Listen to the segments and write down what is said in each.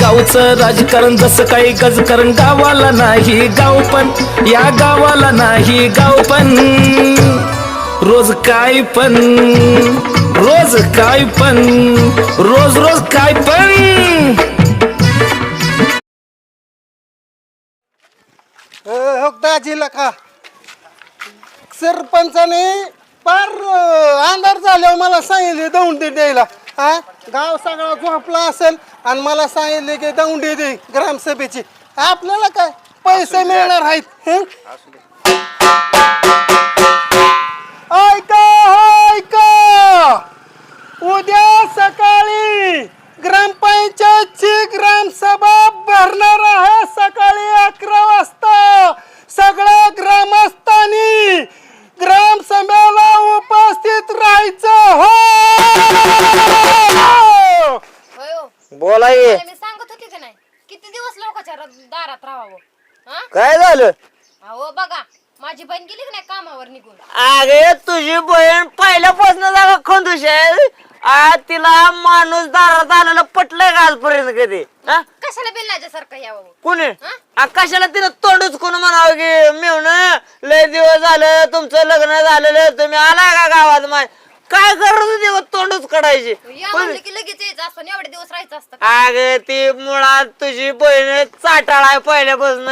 गावचं राजकारण जसं काही गजकारण गावाला नाही गाव पण. या गावाला नाही गाव पण. रोज काय पण. रोज काय पण. रोज रोज काय पण. हो दाजीला का? सरपंचाने पार अं, अंधार झाल्यावर मला सांगितले दौंडी द्यायला. हा गाव सगळा झोपला असेल आणि मला सांगितले की दौंडी दे ग्रामसभेची. आपल्याला काय? पैसे मिळणार आहेत हं? ऐका ऐका! उद्या सकाळी ग्रामपंचायतची ग्रामसभा भरणार आहे सकाळी अकरा वाजता. सगळ्या ग्रामस्थांनी ग्रामसभेला उपस्थित राहायचं. हो! होय हो. बोला ये. मी सांगत होते की नाही? किती दिवस लोकांच्या र- दारात राहावं? हा? काय झालं? अहो बघा. माझी बहीण गेली की नाही कामावर निघून? अगे तुझी बहीण पहिल्यापासून जागा खंदूश आहे. आ, तिला माणूस दारात आलेलं पटलंय का आजपर्यंत कधी? हा? कशाला बिल्लाच्यासारखं यावं? कुणी? आ, कशाला तिनं तोंडच कोण म्हणावं की मिळून? लय दिवस झालं तुमचं लग्न झालेलं तुम्ही आला का गावात माय? काय करत होती बा तोंडच काढायची? या म्हणलं की लगेच यायचं असतं आणि एवढे दिवस राहायचं असतं? अग ती मुळात तुझी बहीण चाटाळ आहे पहिल्यापासून.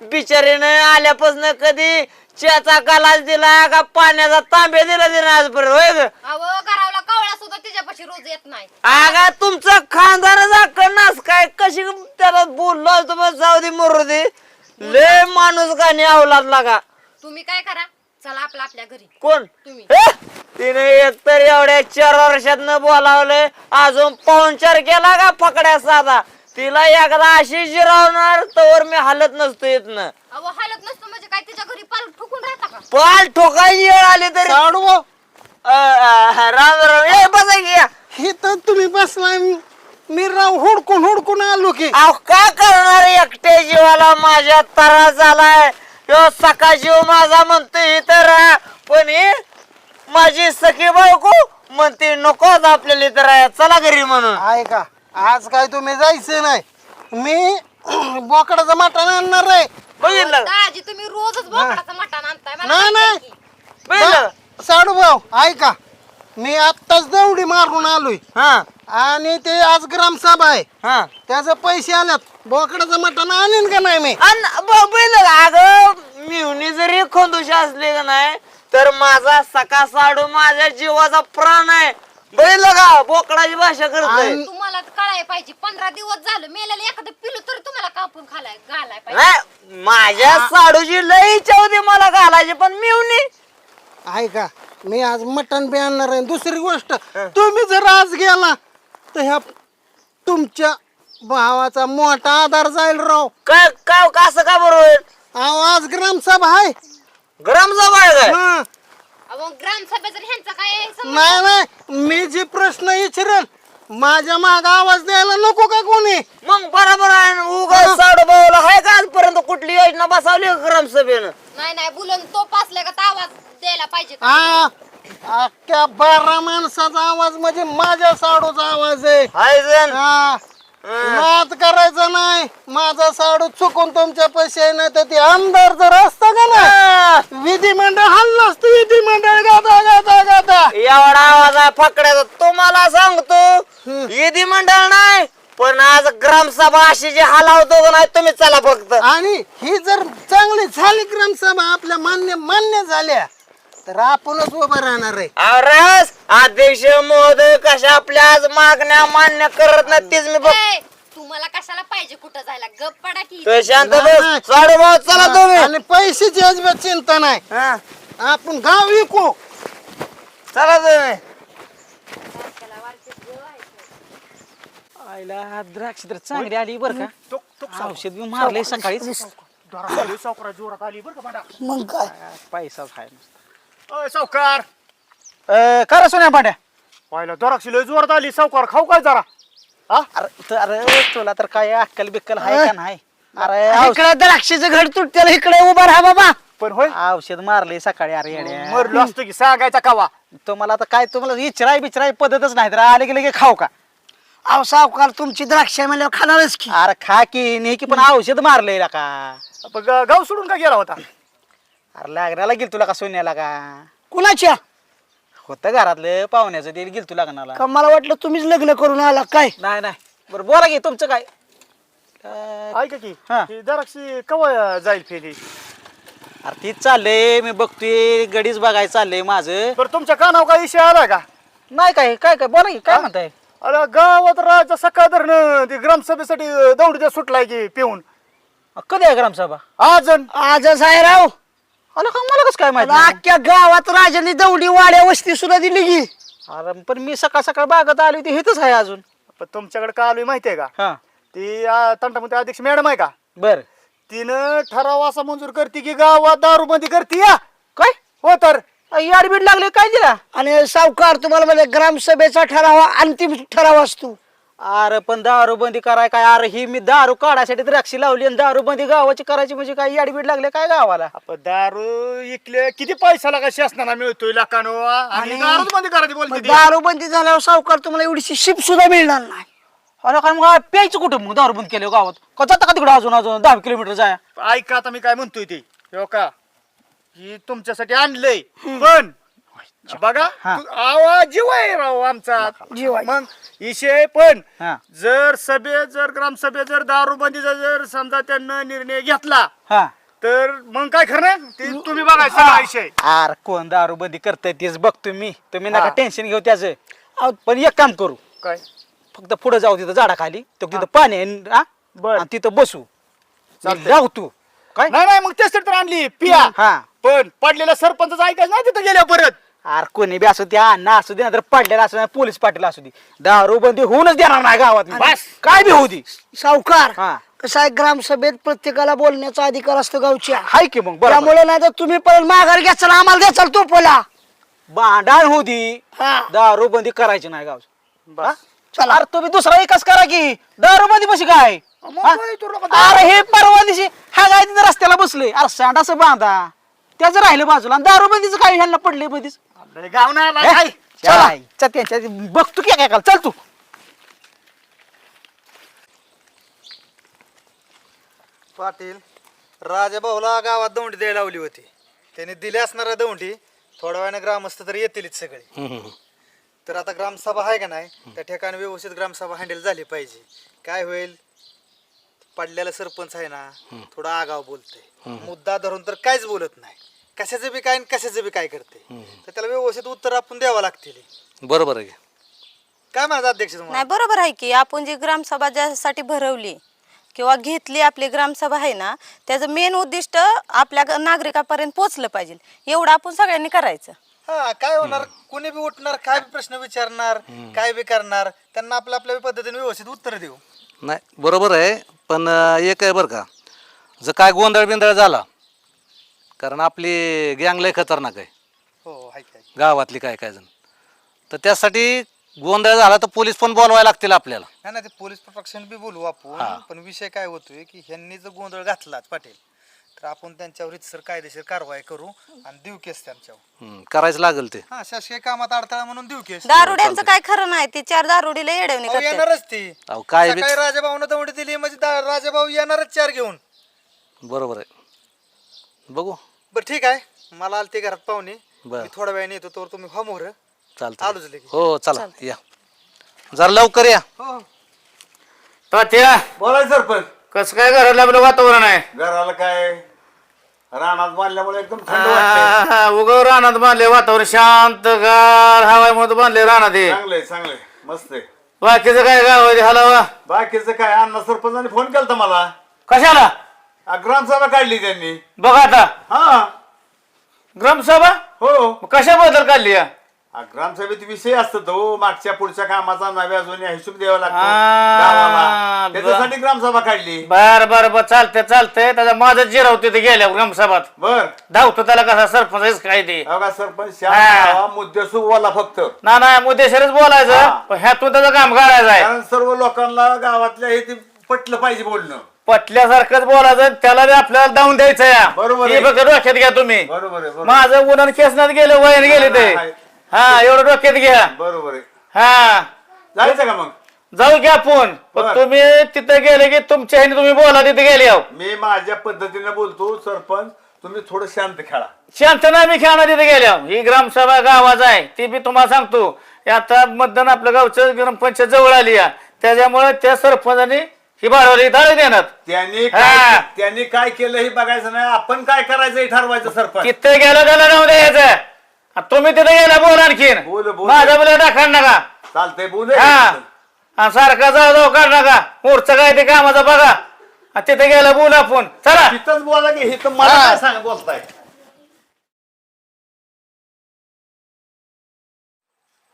बिचारीनं आल्यापासून कधी च्याचा कालाच दिला का पाण्याचा तांबे दिला दिला आजपर्यंत होय ग? अहो घरावला कावळा सुद्धा तिच्यापाशी रोज येत नाही. अगा तुमचं खानदारच नास काय? कशी त्याला बोललो तुम्हाला जाऊ दे मरू दे. लय माणूस गाणी अवलाद लागा. तुम्ही काय करा? चला आपल्या आपल्या घरी. कोण? तुम्ही. हे? तिने एकतर एवढ्या चार वर्षात न बोलावलंय अजून पाहुणचार केला का पकड्या साधा? तिला एकदा अशी जिरावणार तर मी हालत नसतो येत ना अहो हालत नसतं म्हणजे काय? तिच्या घरी पाल ठोकून राहता का? पाल ठोकायची वेळ आली तरी. साडू अ, अ, राम राम. ए बसा की. या. हे तर तुम्ही बसलाय. मी राव हुडकून हुडकून आलो की. अहो का करणार एकट्या जीवाला? माझ्या तरा झालाय. ह्यो सका जीव माझा म्हणतोय ही तर पण ही माझी सखी बायको म्हणते नको आता आपल्याला इथं राहा चला घरी म्हणून. ऐका. आज काय तुम्ही जायचं नाही. मी बोकडाचं मटण आणणार आहे. बघितलं. दाजी तुम्ही रोजच बोकडाचं मटण आणताय. मला नाही, माहिती आहे की. बघितलं. साडू भाऊ ऐका. मी आत्ताच दौडी मारून आलोय. हा. आणि ते आज ग्रामसभा आहे. हा. त्याचे पैसे आल्यात. बोकडाचं मटण आणीन का नाही मी? अन ब- बघितलं का? अगं मिवणी जरी खंदुशी असली का नाही तर माझा सका साडू माझ्या जीवाचा प्राण आहे. बघितलं का? बोकडाची भाषा करतोय. आणि- तुम्हाला कळाय पाहिजे पंधरा दिवस झालं मेलेलं एखादं पिलू तरी तुम्हाला कापून खालाय घालाय पाहिजे. नाही, माझ्या साडूची लई इच्छा होती मला घालायची पण मिवणी ऐका मी आज मटण बी आणणार आहे. दुसरी गोष्ट तुम्ही जर आज गेला तर ह्या तुमच्या भावाचा मोठा आधार जाईल राव. काय काय का असं का बरोबर अहो आज ग्रामसभा आहे. ग्रामसभा आहे काय? हा. अहो ग्रामसभेचा ह्यांचा काय संबंध? नाही नाही. मी जे प्रश्न विचारेल माझ्या माग आवाज द्यायला नको का कोणी? मग बरोबर आहे ना, उगाच साडू भाऊला आहे का आजपर्यंत कुठली योजना बसवली का ग्रामसभेनं? नाही नाही बुलन तो पासले का आवाज द्यायला पाहिजे? हा. अख्ख्या बारा माणसाचा आवाज म्हणजे माझ्या साडूचा आवाज आहे. हाय जण. हा. नाद करायचा नाही. माझा साडू चुकून तुमच्या पैसे नाही तर ते आमदार जर असतं का ना विधिमंडळ हल्लं असतं विधिमंडळ गाता गाता गाता एवढा आवाज आहे फकड्याचा. तुम्हाला सांगतो विधिमंडळ नाही पण आज ग्रामसभा अशी जी हलावतो नाही तुम्ही चला फक्त. आणि ही जर चांगली झाली ग्रामसभा आपल्या मान्य मान्य झाल्या तर आपणच उभं राहणार आहे. अरस अध्यक्ष महोदय कशा आपल्या आज मागण्या मान्य करत नाही तेच मी बघ. ए, तुम्हाला कशाला पाहिजे कुठं जायला? गप पडा की तो शांत नाही, बस? नाही. साडू भाऊ चला तुम्ही. आणि पैशाची अजिबात चिंता नाही. हा, आपण गाव विकू. चला तुम्ही. आईला द्राक्ष तर चांगली आली बर का? औषध बी मारले सकाळीच. मग काय? पैसा आहे अय सावकार. करा सोन्या पाट्या पाहिलं द्राक्षी लय जोरात आली. सावकार खाऊ काय जरा? अरे तर अरे तुला तर काय अक्कल बिक्कल आहे का नाही? अरे औष- इकडे द्राक्षीचं घर तुटतेला इकडे उभा राहा बाबा. पण होय. औषध मारले सकाळी अरे येड्या. मरलो असतो की सांगायचा कावा? तुम्हाला आता काय तुम्हाला इचराय बिचराय पद्धतच नाही तर आले की लगे खाऊ का? अहो सावकार तुमची द्राक्ष म्हणल्यावर खाणारच की. अरे खा की नाही की पण औषध मारले का? ग- गाव सोडून का गेला होता? अरे लागण्याला गेल तुला का सोन्याला का? कुणाच्या? होतं घरातलं पाहुण्याचं ते गेल तुला लग्नाला. का मला वाटलं तुम्हीच लग्न करून आला काय? नाही नाही. बरं बोला की तुमचं काय? काय- ऐका की हा. ही दराक्षी कवा जाईल फेरी. अरे तीच चाललंय मी बघतोय गडीच बघायचं चाललंय माझं. बरं तुमच्या कानावर काय विषय आलाय का? नाही काय काय काय बोला की काय म्हणताय? अरे गावात राजा सकाळ धरण ते ग्रामसभेसाठी दौडीचा सुटलाय की पिऊन. कधी आहे ग्रामसभा? आजन. आजच आहे राव. आलं का मला कसं काय माहिती? अख्ख्या गावात राजाने दौडी वाड्या वस्ती सुद्धा दिली की. अरे पण मी सकाळ सकाळ बागत आली होती हेच आहे अजून. पण तुमच्याकडे का आलोय माहितीये का? हा. ती आ, तंटामध्ये अध्यक्ष मॅडम आहे का? बर. तिनं ठराव असा मंजूर करते की गावात दारूबंदी करते या काय? हो तर. याडबीड लागले काय दिला? आणि सावकार तुम्हाला म्हणजे ग्रामसभेचा ठराव हा अंतिम ठराव असतो. अरे पण दारूबंदी कराय काय? अरे ही मी दारू काढायसाठी द्राक्षी लावली आणि दारूबंदी गावाची करायची म्हणजे काय? याडबीड लागले काय गावाला? आपण दारू इकले किती पैसा लागा शासनाला मिळतोय लाखानो आणि दारूच बंदी करायची बोलते ती. दारूबंदी झाल्यावर सावकार तुम्हाला एवढीशी शिप सुद्धा मिळणार नाही. अरे काय मग प्यायचं कुठं? मग दारूबंद केलं गावात. का जाता का तिकडं अजून अजून दहा किलोमीटर जाय? ऐका आता मी काय म्हणतोय ते. हो का? ही तुमच्यासाठी आणलंय. पण बघा हा. तू- आवाज जीव आहे राव आमचा. जीव आहे. मग? विषय पण हा. जर सभेत जर ग्रामसभेत जर दारूबंदीचा जर समजा त्यांना निर्णय घेतला हा. तर मग काय खरं? ते तुम्ही बघायचं सगळा विषय. अरे कोण दारूबंदी करताय तेच बघतो मी. तुम्ही नका हा. टेन्शन घेऊ त्याचं. अहो, पण एक काम करू. काय? फक्त पुढे जाऊ तिथं झाडाखाली. तर तिथं पाणी आहे न- हा? बर. आणि तिथं बसू. चालतंय. जाऊ तू. काय? नाही नाही मग त्यासाठी तर आणली पिया. हा. पण पडलेला सरपंच ऐकायचं नाही तिथं गेल्या परत. अरे कोणी बी असू द्या अण्णा असू दे तर पडलेला असू दे पोलीस पाटील असू दे. दारूबंदी होऊनच देणार नाही गावात मी. बस. काय बी होऊ दे. सावकार हा. कसं आहे ग्रामसभेत प्रत्येकाला बोलण्याचा अधिकार असतो गावच्या. हाय की मग बरोबर. त्यामुळे नाही तर तुम्ही परत माघार घ्याल आम्हाला द्याचाल तो पोला भांडण होऊ दे. हा. दारूबंदी करायची नाही गाव चला. अरे तुम्ही दुसरा एकच करा की. दारूबंदी कशी काय? मग हा? अरे हे परवा दिवशी हा गाय तिथं रस्त्याला बसले. अरे सांडास बांधा. त्याचं राहिलं बाजूला. आणि दारूबंदीचं काय ह्यांना पडले मधीच लय गाव नाही आला? काय चला. चल. त्यांच्या बघतो की काय काल चल तू. पाटील राजाभाऊला गावात दौंडी द्यायला लावली होती. त्यांनी दिली असणार दौंडी थोड्या वेळाने ग्रामस्थ तर येतीलच सगळे. तर आता ग्रामसभा आहे का नाही त्या ठिकाणी व्यवस्थित ग्रामसभा हँडल झाली पाहिजे. काय होईल? पडलेला सरपंच आहे ना थोडा आगाव बोलतोय. मुद्दा धरून तर काहीच बोलत नाही. कशाचं बी काय आणि कशाचं बी काय करते. तर त्याला व्यवस्थित उत्तर आपण द्यावं लागतील. बरोबर आहे. काय म्हणत अध्यक्ष तुम्हाला? नाही बरोबर आहे की आपण जी ग्रामसभा ज्यासाठी भरवली किंवा घेतली आपली ग्रामसभा आहे ना त्याचं मेन उद्दिष्ट आपल्या ग- नागरिकापर्यंत पोहोचलं पाहिजे. एवढं आपण सगळ्यांनी करायचं. हा काय होणार? कोणी बी उठणार काय बी प्रश्न विचारणार काय बी करणार त्यांना आपल्या आपल्या पद्धतीने व्यवस्थित उत्तर देऊ. नाही बरोबर आहे पण अं, एक आहे बरं का. जर काय गोंधळ बिंधळ झाला कारण आपली गँग लय खतरनाक आहे. हो हाय काय गावातली काय काय जण. तर त्यासाठी गोंधळ झाला तर पोलीस पण बोलवायला लागतील आपल्याला. नाही ना ते पोलीस प्रोटेक्शन बी बोलू आपण पण विषय काय होतोय की ह्यांनी जर गोंधळ घातलाच पाटील तर आपण त्यांच्यावर इथसर कायदेशीर कारवाई करू आणि देऊ केस त्यांच्यावर. हम्म, करायचं लागेल ते. हा शासकीय कामात अडथळा म्हणून देऊ केस. दारुड्यांचं काय खरं नाही ती चार दारुडीला येडवणी अहो, येणारच ती. अहो काय बी सकाळी राजाभाऊनं दौंडी दिली म्हणजे दा- राजाभाऊ येणारच चार घेऊन. बरोबर आहे. बघू. बरं ठीक आहे. मला आलते घरात पाहुणे. बरं. मी थोड्या वेळाने येतो तर तुम्ही हो मोर चालतं आलोच लगेच. हो चला. या. जरा लवकर या. तात्या. बोलाय सरपंच. कसं काय घराला आपलं वातावरण आहे? घराला काय? रानात बांधल्यामुळे एकदम थंड वाटतंय. उगव रानात बांधले वातावरण शांत गार हवाय बांधले रानात हे. चांगलंय चांगलंय मस्त आहे. बाकीचं काय गाव हलावा? बाकीचं काय? अण्णा सरपंचाने फोन केलता मला. कशाला? आ, ग्रामसभा काढली त्यांनी. बघा आता. हा. ग्रामसभा? हो. कशाबद्दल काढली या? आ, ग्रामसभेत विषय असतो तो. मागच्या पुढच्या कामाचा नव्या जुन्या हिशोब द्यावा लागतो. आ, गावाला. ब- त्याच्यासाठी ग्रामसभा काढली. बर बर बर. चालतंय चालतंय. त्याचा माझं जिरावते ते गेल्या ग्रामसभात. बर. धावतो त्याला कसा सरपंच काय ते? सरपंच? हा. श्याम मुद्देसू बोला फक्त. ना नाही मुद्देशीरच बोलायचं. हा. पण ह्यातून त्याचं काम काढायचं आहे. कारण सर्व लोकांना गावातल्या हे ते पटलं पाहिजे बोलणं. पटल्यासारखंच बोलायचं आणि त्याला बी आपल्याला दावून द्यायचं या बरोबर हे आहे. फक्त डोक्यात घ्या तुम्ही. बरोबर आहे बरोबर माझं उन्हान केसनात गेलं वयन गेले ते. आहे. हा एवढं डोक्यात घ्या. बरोबर आहे. हा. जायचं का मग? जाऊ घ्या फोन पण बरं. तुम्ही तिथे गेले की तुमच्या ह्याने तुम्ही बोला तिथे गेले आहो. मी माझ्या पद्धतीने बोलतो सरपंच तुम्ही थोडं शांत खेळा. शांत नाही मी खेळणार तिथे गेल्या ही ग्रामसभा गावाच आहे. ती बी तुम्हाला सांगतो. हे आता मतदान आपलं गावचं ग्रामपंचायत जवळ आली आहे. त्याच्यामुळे त्या सरपंचाने ही बाळवली धाळ देणार त्यांनी हा. काय त्यांनी काय केलं हे बघायचं नाही. आपण काय करायचं हे ठरवायचं सरपंच. तिथे गेलं त्याला राहू द्यायचं. आणि तुम्ही तिथे गेला बोला आणखीन. बोल, बोल. माझा बोला टाकाड नका. चालतंय बोलू हा. आणि सारखा जाऊ जाऊ काढ नका. मोरचं काय ते कामाचं बघा. आणि तिथे गेला बोल आपण. चला. तिथंच बोला की हे तर मला हा. काय सांग बोलताय?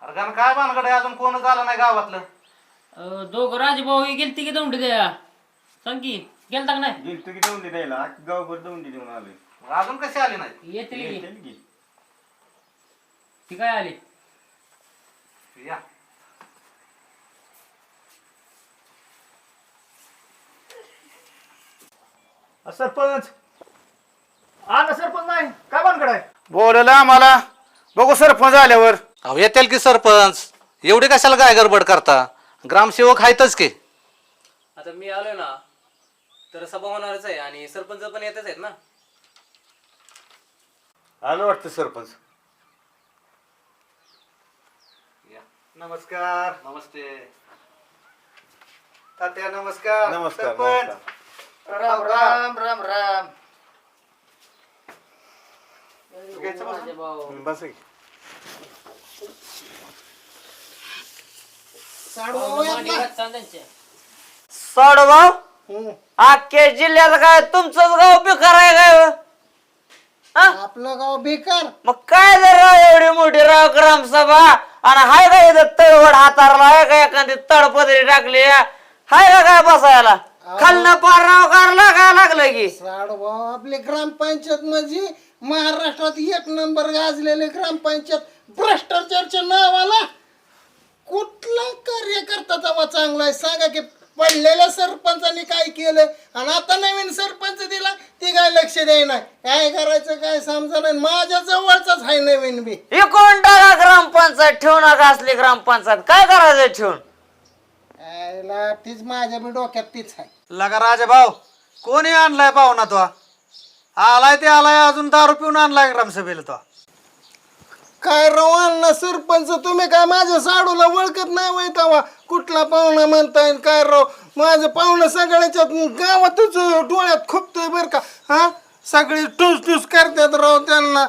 अरे कारण काय भानगड आहे? अजून कोणच आलं नाही गावातलं? दोघं राजभाऊ गेलती की दौंडी द्या? सांग की गेलता का नाही? गेलतो की दौंडी द्यायला. गावभर दौंडी देऊन आलोय. मग अजून कशी आली नाही? येतील की. येतील की. ती काय आली? या. अ, सरपंच. आला सरपंच नाही. काय भानगड आहे? बोललं आम्हाला. बघू सरपंच आल्यावर. अहो येतील की सरपंच? एवढी कशाला काय गडबड करता? ग्रामसेवक आहेतच की. आता मी आलोय ना तर सभा होणारच आहे आणि सरपंच पण येतच आहेत ना. आलं वाटतं सरपंच. नमस्कार. नमस्ते. तात्या नमस्कार. नमस्कार राम राम राम. राम बस. की. सोडभाऊ अख्ख्या जिल्ह्यात काय तुमचंच गाव बेकार आहे काय हो? हा? आपलं गाव बेकार. मग काय जर राव एवढी मोठी राव ग्रामसभा आणि हाय का इथं तळवड हातारला? आहे का एखादी तडपदरी टाकली? हाय का काय बसायला? खालनं पार राव कारला काय लागलं की? साडभाऊ आपली ग्रामपंचायत म्हणजे महाराष्ट्रात एक नंबर गाजलेले ग्रामपंचायत. भ्रष्टाचारच्या नावाला कुठला कार्यकर्ता तेव्हा चांगला आहे? सांगा की पडलेल्या सरपंचाने काय केलं? आणि आता नवीन सरपंच दिला ती काय लक्ष देईना. काय करायचं काय समजा नाही. माझ्या जवळचाच आहे नवीन बी. हे कोण टाका ग्रामपंचायत? ठेवू नका असली ग्रामपंचायत. काय करायचं ठेवून? यायला तीच माझ्या बी डोक्यात तीच आहे. लगा राजा भाऊ कोणी आणलाय पाहुणा तो? आलाय ते आलाय अजून दारू पिऊन आणलाय ग्रामसभेला तो. काय रवाना सरपंच तुम्ही काय माझ्या साडूला ओळखत नाही वय तेव्हा? कुठला पाहुणा म्हणताय आणि काय राव? माझं पाहुणं सगळ्याच्या गावातच डोळ्यात खुपतोय बर का हा? सगळी टूस टूस करतात राव त्यांना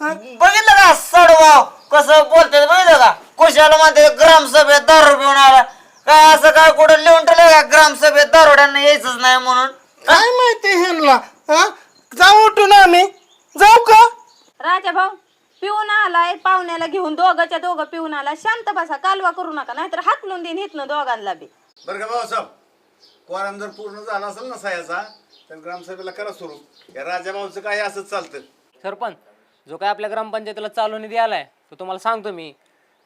हा? बघितलं का सडवाव? कसं बोलते बघितलं का? कुशाला म्हणते ग्रामसभेत दारू पिऊन आला. काय असं काय कुठं लिहून ठेवलं का? ग्रामसभेत दारुड्यांना यायचंच नाही म्हणून. काय माहिती ह्यांना हा? जाऊ उठून आम्ही. जाऊ का? राजा भाऊ पिऊन आलाय पाहुण्याला घेऊन दोघाच्या दोघं पिऊन आला. शांत बसा कालवा करू नका नाहीतर हाकलून देईन हिथनं दोघांना बी. बरं का भाऊसाहेब कोरम जर पूर्ण झाला असेल ना सायाचा तर ग्रामसभेला करा सुरू. या राजाभाऊचं काय असंच चालतं. सरपंच जो काय आपल्या ग्रामपंचायतीला चालू निधी आलाय तो तुम्हाला सांगतो मी.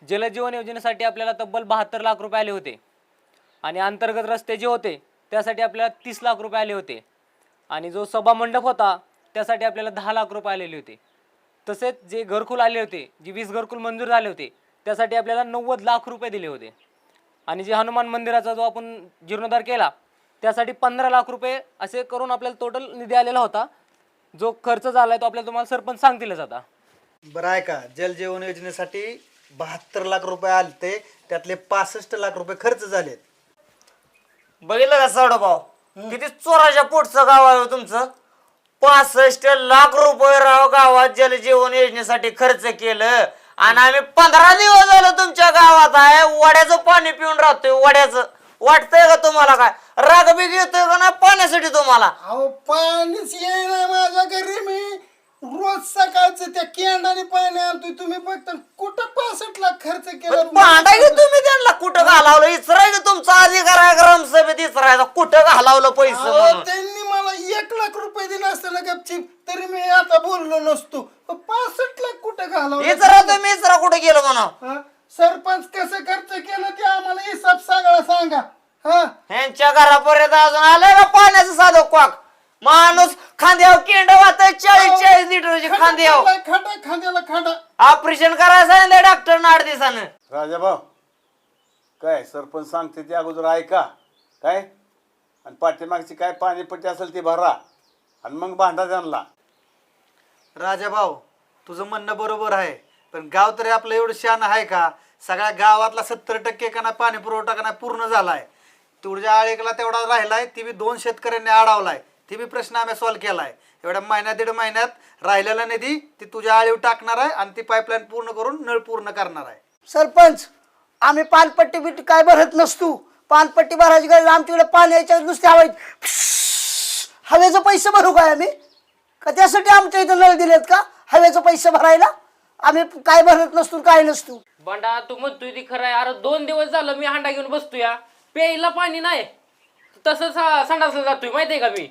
जलजीवन योजनेसाठी आपल्याला तब्बल बहात्तर लाख रुपये आले होते. आणि अंतर्गत रस्ते जे होते त्यासाठी आपल्याला तीस लाख रुपये आले होते. आणि जो सभा मंडप होता त्यासाठी आपल्याला दहा लाख रुपये आलेले होते. तसेच जे घरकुल आले होते जे वीस घरकुल मंजूर झाले होते त्यासाठी आपल्याला नव्वद लाख रुपये दिले होते. आणि जे हनुमान मंदिराचा जो आपण जीर्णोद्धार केला त्यासाठी पंधरा लाख रुपये असे करून आपल्याला टोटल निधी आलेला होता. जो खर्च झालाय तो आपल्याला तुम्हाला सरपंच सांगतीलच आता. बरं आहे का जल जीवन योजनेसाठी बहात्तर लाख रुपये आलते त्यातले पासष्ट लाख रुपये खर्च झालेत. बघितलं का सडभाव किती चोराच्या पोटचं गाव आहे हो तुमचं? पासष्ट लाख रुपये राव गावात जलजीवन योजनेसाठी खर्च केलं. आणि आम्ही पंधरा दिवस झालं तुमच्या गावात आहे. वड्याचं पाणी पिऊन राहतोय वड्याचं. वाटतंय का तुम्हाला काय? राग बी घेतोय का नाही पाण्यासाठी तुम्हाला? अहो पाणीच येईना माझ्या घरी मी. रोज सकाळचं त्या केंडाने पाणी आणतोय तुम्ही फक्त. कुठं पासष्ट लाख खर्च केला? भांडा की तुम्ही त्यांना. कुठं घालावलं? इचराय की तुमचा अधिकार आहे ग्रामसभेत इचरायचा. कुठं घालावलं पैसे अहो, म्हणून? त्यांनी रुपये दिले असते ना गपचिप तरी मी आता बोललो नसतो. पासष्ट लाख कुठं इचरा तुम्ही इचरा कुठं गेलो म्हणा? सरपंच कसं खर्च केलं ते आम्हाला हिसाब सगळा सांगा. हा? ह्यांच्या घरापर्यंत अजून आलंय का पाण्याचं साधं क्वाक माणूस खांद्यावर केंड वाहत चाळीस चाळीस लिटरची खांद्यावर. खंडा खांद्याला खंडा. ऑपरेशन करायला सांगितलं डॉक्टर आठ दिवसानं. राजाभाऊ काय सरपंच सांगते ते अगोदर ऐका. काय? आणि पाठीमागची काय पाणीपट्टी असेल ती भरा. आणि मग भांडा त्यांना. राजा भाऊ तुझं म्हणणं बरोबर आहे पण गाव तरी आपलं एवढं शान आहे का? सगळ्या गावातला सत्तर टक्के का नाही पाणी पुरवठा का नाही पूर्ण झालाय? तुझ्या आळेकला तेवढा राहिलाय ती बी दोन शेतकऱ्यांनी अडवलाय ती बी प्रश्न आम्ही सॉल्व्ह केलाय. एवढ्या महिन्यात दीड महिन्यात राहिलेला निधी ती तुझ्या आळीवर टाकणार आहे आणि ती पाईपलाईन पूर्ण करून नळ पूर्ण करणार आहे. सरपंच आम्ही पानपट्टी बिट्टी काय भरत नसतो. पानपट्टी भरायची गरज आमच्याकडे पाणी यायच्या नुसते हवाय हवेचं पैसे भरू काय आम्ही? का त्यासाठी आमच्या इथं नळ दिलेत का? हवेचं पैसे भरायला? आम्ही काय भरत नसतो काय नसतो? बंडा तू म्हणतोय ती खरं आहे. अरे दोन दिवस झालं मी हांडा घेऊन बसतोय या प्यायला पाणी नाही. तसंच हा संडासला जातोय माहितीये का मी?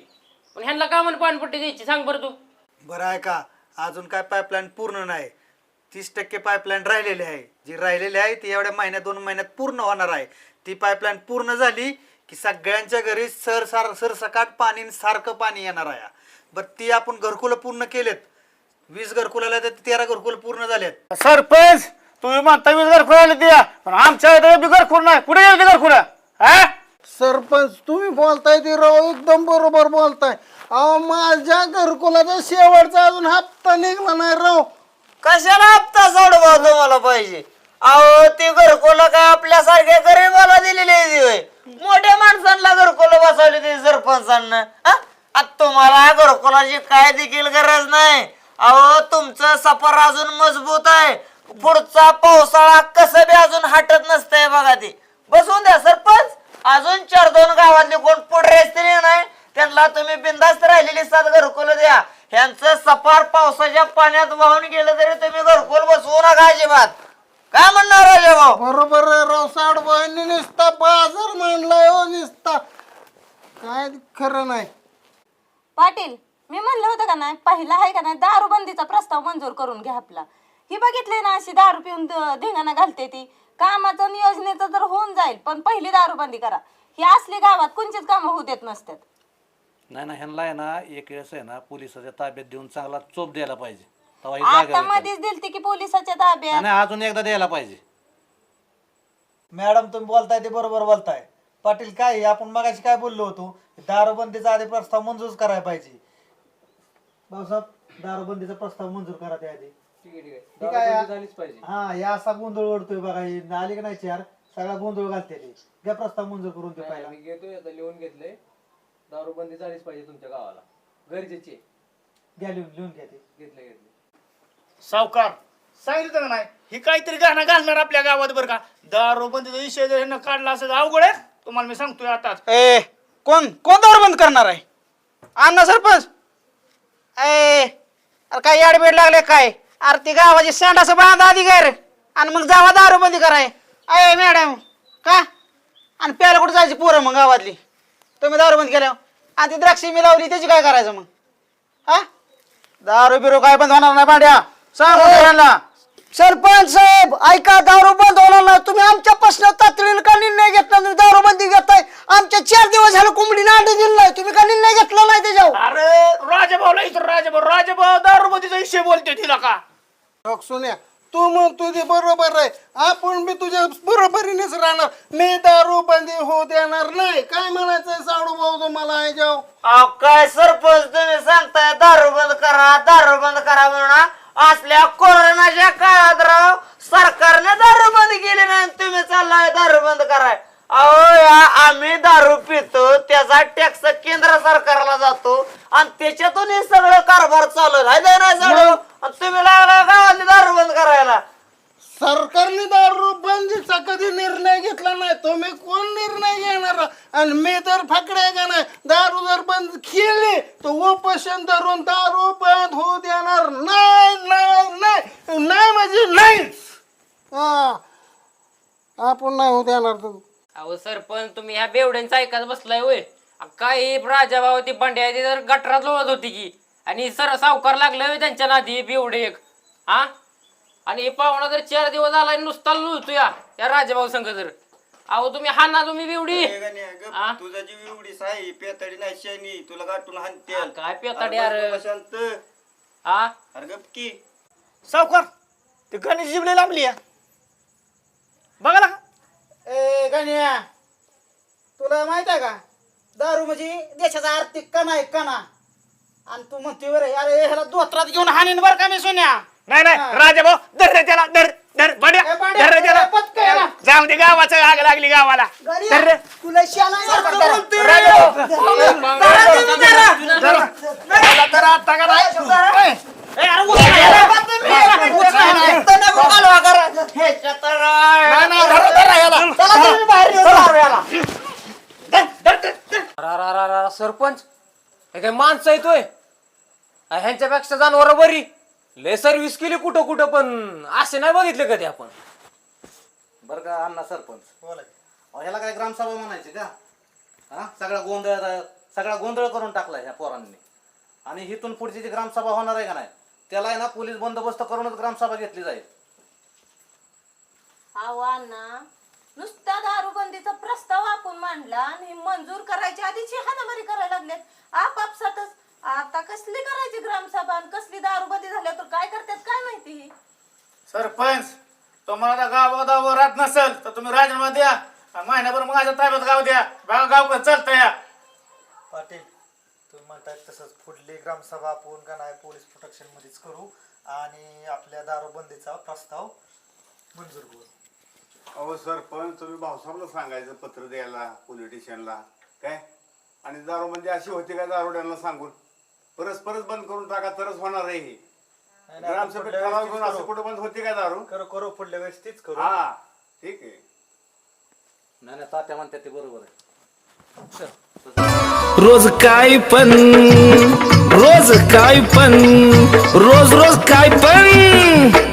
पण ह्यांना का म्हण पाणपट्टी द्यायची सांग बरं तू. बरं आहे का? अजून काय पाईपलाईन पूर्ण नाही. तीस टक्के पाईपलाईन राहिलेली आहे. जी राहिलेली आहे ती एवढ्या महिन्यात दोन महिन्यात पूर्ण होणार आहे. ती पाईपलाईन पूर्ण झाली की सगळ्यांच्या घरी सर सार सरसकाट पाणी आणि सारखं पाणी येणार आहे. बरं ती आपण घरकुलं पूर्ण केलेत. वीस घरकुलाला तर तेरा घरकुलं पूर्ण झालेत. सरपंच तुम्ही म्हणता घरखुर आले द्या. पण आमच्या इथे बी घरखुर नाही. कुठे गेले घरखुर हा? सरपंच तुम्ही बोलताय ते राव एकदम बरोबर बोलताय. अहो माझ्या घरकुलाचा शेवटचा अजून हप्ता निघला नाही राव. कशाला हप्ता सोडवा तुम्हाला पाहिजे अहो ते घरकोला काय आपल्यासारख्या गरीबाला दिलेली आहे ती होय. मोठ्या माणसांना घरकुल बसवली ते सरपंचांना. तुम्हाला घरकुलाची काय देखील गरज नाही. अहो तुमचं सफर अजून मजबूत आहे. पुढचा पावसाळा कसं बी अजून हटत नसतंय बघा ते. बसवून द्या सरपंच. अजून चार दोन गावातले कोण पुढे असतील नाही. त्यांना तुम्ही बिंदास्त राहिलेली सात घरकुल द्या. ह्यांचं सफार पावसाच्या पाण्यात वाहून गेलं तरी तुम्ही घरकुल बसवू नका अजिबात. काय म्हणणार राजे भाऊ? बरोबर आहे राव साडबाईंनी निसता बाजार मांडलाय हो निसता. काय खरं नाही. पाटील मी म्हणलं होतं का नाही पहिला आहे का नाही दारूबंदीचा प्रस्ताव मंजूर करून घ्या आपला. ही बघितले ना अशी दारू पिऊन द- धिंगाणा घालते ती. कामाचं नियोजनेचं तर होऊन जाईल पण पहिली दारूबंदी करा. ही असली गावात कोणचीच कामं होऊ देत नसतात. नाही ना ह्यांना आहे ना एक वेळेस आहे ना पोलिसाच्या ताब्यात देऊन चांगला चोप द्यायला पाहिजे. तेव्हा ही जागा आता येते. मध्येच दिलती की पोलिसाच्या ताब्यात? नाही, नाही अजून एकदा द्यायला पाहिजे. मॅडम तुम्ही बोलताय ते बरोबर बोलताय. पाटील काय आहे? आपण मगाशी काय बोललो होतो? दारूबंदीचा आधी प्रस्ताव मंजूर करायला पाहिजे. भाऊसाहेब दारूबंदीचा प्रस्ताव मंजूर करा त्या आधी. ठीक आहे हा या असा गोंधळ ओढतोय बघा ही आली का नाही चार सगळा गोंधळ घालते ते. घ्या प्रस्ताव मंजूर करून ते पहिला. घेतोय आता लिहून घेतलंय. दारूबंदी झालीच पाहिजे तुमच्या गावाला. गरजेची घ्या लिहून लिहून घ्या ते. घेतलं घेतलं सावकार सांगितलं का नाही? ही काहीतरी गाणं घालणार आपल्या गावात बरं का? दारूबंदीचा विषय जर ह्यानं काढला असेल तर अवघड आहे. तुम्हाला मी सांगतोय आताच. ए कोण कोण दारू बंद करणार आहे? अण्णा सरपंच? ए अरे काय याडबेड लागले काय? अरे ती गावाची सांडाचं बांधा आधी गैर आणि मग जावा दारू बंदी कराय. अय मॅडम का? आणि प्यायला कुठं जायची पोरं मग गावातली? तुम्ही दारू बंद केल्या आणि ती द्राक्षी मी लावली त्याची काय करायचं मग? हा? दारू बिरू काय बंद होणार नाही पांड्या सांग यांना सरपंच साहेब ऐका दारू बंद होणार नाही. तुम्ही आमच्या प्रश्न तातडीने का निर्णय घेतला तुम्ही दारूबंदी घेताय. आमच्या चार दिवस झालं कोंबडीने अंडे दिलं नाही. तुम्ही का निर्णय घेतला नाही त्याच्यावर? अरे राजाभाऊला इथं राजाभाऊ राजाभाऊ दारूबंदीचा विषय बोलतोय तिला का? बघ सोन्या तू म्हणतो ते बरोबर आहे. आपण बी तुझ्या बरोबरीनेच राहणार. मी दारू बंदी होऊ देणार नाही. काय म्हणायचंय साडू भाऊ तुम्हाला आहे जाऊ अहो काय सरपंच तुम्ही सांगताय दारू बंद करा दारू बंद करा म्हणून हा? असल्या कोरोनाच्या काळात राव सरकारने दारू बंद केली नाही आणि तुम्ही चाललाय दारू बंद कराय. अहो या आम्ही दारू पितो त्याचा टॅक्स केंद्र सरकारला जातो आणि त्याच्यातून हे सगळं कारभार चालू आहे. हाय नाही चालू आणि तुम्ही लागला गावातली दारू बंद करायला. सरकारने दारू बंदीचा कधी निर्णय घेतला नाही. तुम्ही कोण निर्णय घेणार? आणि मी तर फकडे का नाही? दारू जर बंद केली तर उपोषण धरून दारू बंद होऊ देणार. नाही नाही नाही. नाही म्हणजे नाहीच. हा. आपण नाही होऊ देणार तू अहो सरपंच तुम्ही ह्या बेवड्यांचं ऐकत बसलाय होय. काही राजा ही राजाभाऊ ती बंड्या ती तर गटरात लोळत होती की. आणि सर सावकार लागलं त्यांच्या नादी बेवडे एक. हा? आणि हे पाहुणा जर चार दिवस आला आणि नुसता लुळतो या या राजाभाऊ संघ जर. अहो तुम्ही हा ना तुम्ही बिवडी. आ? तुझा जीव एवढीच आहे पेताडी नाही शेणी तुला गाठून हाणते आ, काय पेताडी अरे? शांत. आ? अरे गप की. सावकार ते गणेश जिबले लांबली या. बघा ना. ए गण्या तुला माहीत आहे का? दारू म्हणजे देशाचा आर्थिक कणा आहे कणा. आणि तू म्हणते बरं अरे ह्याला दोत्रात घेऊन हाणीन बरं का मी सोन्या? नाही नाही राजा भाऊ धर रे त्याला धर धर बड्या ए, बाड्या, धर रे त्याला ए, पटकन याला. जाऊ दे गावाचं आग लागली गावाला धर रे. तुला शाला राजा भाऊ. त्याला तर आता का नाही? ए, अरे उचला याला. उचला याला. नाही, नाही, धर, धर याला. चला तुम्ही बाहेर येऊन दारू याला. रा रा रा रा सरपंच हे काय माणसं येतोय ह्यांच्यापेक्षा जनावर बरी लय सर्व्हिस केली कुठं कुठं पण. असे नाही बघितले कधी आपण. बरं का अण्णा सरपंच? अहो, ह्याला काय ग्रामसभा म्हणायची का? हा? सगळा गोंधळ सगळा गोंधळ करून टाकला ह्या पोरांनी. आणि हिथून पुढची जी ग्रामसभा होणार आहे का नाही त्याला आहे ना पोलीस बंदोबस्त करूनच ग्रामसभा घेतली जाईल. आव्हाना नुसता दारूबंदीचा प्रस्ताव आपण मांडला आणि मंजूर करायच्या आधीची हाणामारी करायला लागल्यात आपापसातच आता कसली करायची ग्रामसभा आणि कसली दारूबंदी झाल्या तर काय करतात काय माहिती? सरपंच तुम्हाला गाव राहत नसेल तर तुम्ही राजीनामा द्या. आणि महिन्याभर माझ्या ताब्यात गाव द्या. बघा गाव चालतं या. पाटील तुम्ही म्हणताय तसंच पुढली ग्रामसभा आपण का नाही पोलीस प्रोटेक्शन मध्येच करू आणि आपल्या दारूबंदीचा प्रस्ताव मंजूर करू. अहो सरपंच तुम्ही भाऊसाहेबला सांगायचं पत्र द्यायला पोलीस स्टेशनला काय? आणि दारू म्हणजे अशी होती काय दारोड्यांना सांगून? परस परस बंद करून टाका तरच होणार आहे हे. नाही, नाही, ग्रामसभेत पुढल्या ठराव वेळेस घेऊन तीच असं करू. कुठं बंद होती काय दारू? करू करू पुढल्या वेळेस तीच करू. हा ठीक आहे. नाही नाही तात्या म्हणतात ते बरोबर आहे. रोज काय पण रोज काय पण रोज रोज काय पण.